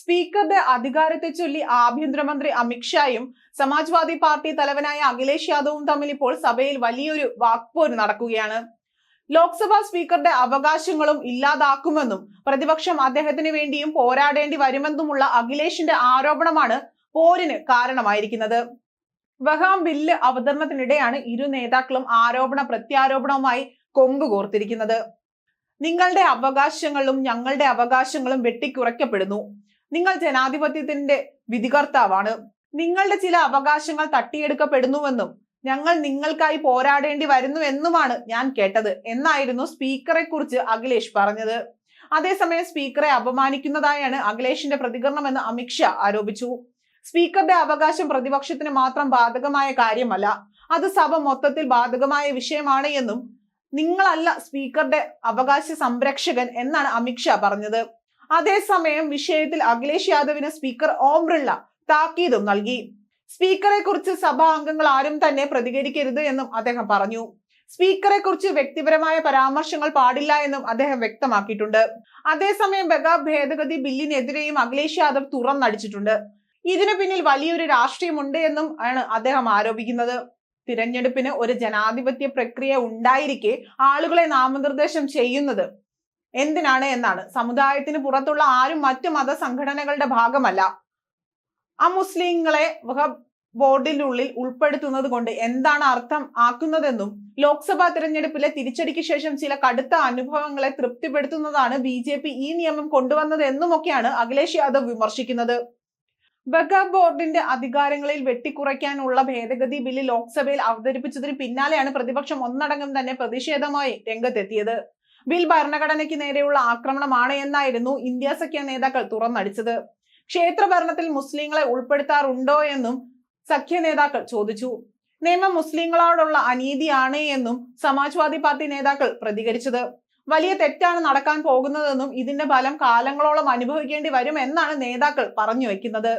സ്പീക്കറുടെ അധികാരത്തെ ചൊല്ലി ആഭ്യന്തരമന്ത്രി അമിത്ഷായും സമാജ്വാദി പാർട്ടി തലവനായ അഖിലേഷ് യാദവും തമ്മിൽ ഇപ്പോൾ സഭയിൽ വലിയൊരു വാക്പോര് നടക്കുകയാണ്. ലോക്സഭാ സ്പീക്കറുടെ അവകാശങ്ങളും ഇല്ലാതാക്കുമെന്നും പ്രതിപക്ഷം അദ്ദേഹത്തിന് വേണ്ടിയും പോരാടേണ്ടി വരുമെന്നുമുള്ള അഖിലേഷിന്റെ ആരോപണമാണ് പോരിന് കാരണമായിരിക്കുന്നത്. വഹാം ബില്ല് അവതരണത്തിനിടെയാണ് ഇരു നേതാക്കളും ആരോപണ പ്രത്യാരോപണവുമായി കൊമ്പ് കോർത്തിരിക്കുന്നത്. നിങ്ങളുടെ അവകാശങ്ങളും ഞങ്ങളുടെ അവകാശങ്ങളും വെട്ടിക്കുറയ്ക്കപ്പെടുന്നു. നിങ്ങൾ ജനാധിപത്യത്തിന്റെ വിധികർത്താവാണ്. നിങ്ങളുടെ ചില അവകാശങ്ങൾ തട്ടിയെടുക്കപ്പെടുന്നുവെന്നും ഞങ്ങൾ നിങ്ങൾക്കായി പോരാടേണ്ടി വരുന്നു എന്നുമാണ് ഞാൻ കേട്ടത് എന്നായിരുന്നു സ്പീക്കറെ കുറിച്ച് അഖിലേഷ് പറഞ്ഞത്. അതേസമയം സ്പീക്കറെ അപമാനിക്കുന്നതായാണ് അഖിലേഷിന്റെ പ്രതികരണമെന്ന് അമിത്ഷാ ആരോപിച്ചു. സ്പീക്കറുടെ അവകാശം പ്രതിപക്ഷത്തിന് മാത്രം ബാധകമായ കാര്യമല്ല. അത് സഭ മൊത്തത്തിൽ ബാധകമായ വിഷയമാണ് എന്നും നിങ്ങളല്ല സ്പീക്കറുടെ അവകാശ സംരക്ഷകൻ എന്നാണ് അമിത് ഷാ പറഞ്ഞത്. അതേസമയം വിഷയത്തിൽ അഖിലേഷ് യാദവിന് സ്പീക്കർ ഓം ബിർള താക്കീതും നൽകി. സ്പീക്കറെ കുറിച്ച് സഭാ അംഗങ്ങൾ ആരും തന്നെ പ്രതികരിക്കരുത് എന്നും അദ്ദേഹം പറഞ്ഞു. സ്പീക്കറെ കുറിച്ച് വ്യക്തിപരമായ പരാമർശങ്ങൾ പാടില്ല എന്നും അദ്ദേഹം വ്യക്തമാക്കിയിട്ടുണ്ട്. അതേസമയം ബഗാ ഭേദഗതി ബില്ലിനെതിരെയും അഖിലേഷ് യാദവ് തുറന്നടിച്ചിട്ടുണ്ട്. ഇതിനു പിന്നിൽ വലിയൊരു രാഷ്ട്രീയമുണ്ട് എന്നും ആണ് അദ്ദേഹം ആരോപിക്കുന്നത്. തിരഞ്ഞെടുപ്പിന് ഒരു ജനാധിപത്യ പ്രക്രിയ ഉണ്ടായിരിക്കെ ആളുകളെ നാമനിർദ്ദേശം ചെയ്യുന്നത് എന്തിനാണ് എന്നാണ്. സമുദായത്തിന് പുറത്തുള്ള ആരും മറ്റു മത സംഘടനകളുടെ ഭാഗമല്ല. ആ മുസ്ലിങ്ങളെ ബോർഡിനുള്ളിൽ ഉൾപ്പെടുത്തുന്നത് കൊണ്ട് എന്താണ് അർത്ഥം ആക്കുന്നതെന്നും ലോക്സഭാ തിരഞ്ഞെടുപ്പിലെ തിരിച്ചടിക്ക് ശേഷം ചില കടുത്ത അനുഭവങ്ങളെ തൃപ്തിപ്പെടുത്തുന്നതാണ് ബി ജെ പി ഈ നിയമം കൊണ്ടുവന്നത് എന്നുമൊക്കെയാണ് അഖിലേഷ് യാദവ് വിമർശിക്കുന്നത്. വഖബ് ബോർഡിന്റെ അധികാരങ്ങളിൽ വെട്ടിക്കുറയ്ക്കാനുള്ള ഭേദഗതി ബില്ല് ലോക്സഭയിൽ അവതരിപ്പിച്ചതിന് പിന്നാലെയാണ് പ്രതിപക്ഷം ഒന്നടങ്കം തന്നെ പ്രതിഷേധമായി രംഗത്തെത്തിയത്. ബിൽ ഭരണഘടനയ്ക്ക് നേരെയുള്ള ആക്രമണമാണ് എന്നായിരുന്നു ഇന്ത്യ സഖ്യ നേതാക്കൾ തുറന്നടിച്ചത്. ക്ഷേത്ര ഭരണത്തിൽ മുസ്ലിങ്ങളെ ഉൾപ്പെടുത്താറുണ്ടോ എന്നും സഖ്യ നേതാക്കൾ ചോദിച്ചു. നിയമം മുസ്ലിങ്ങളോടുള്ള അനീതിയാണ് എന്നും സമാജ്വാദി പാർട്ടി നേതാക്കൾ പ്രതികരിച്ചത്. വലിയ തെറ്റാണ് നടക്കാൻ പോകുന്നതെന്നും ഇതിന്റെ ഫലം കാലങ്ങളോളം അനുഭവിക്കേണ്ടി വരും എന്നാണ് നേതാക്കൾ പറഞ്ഞു വെക്കുന്നത്.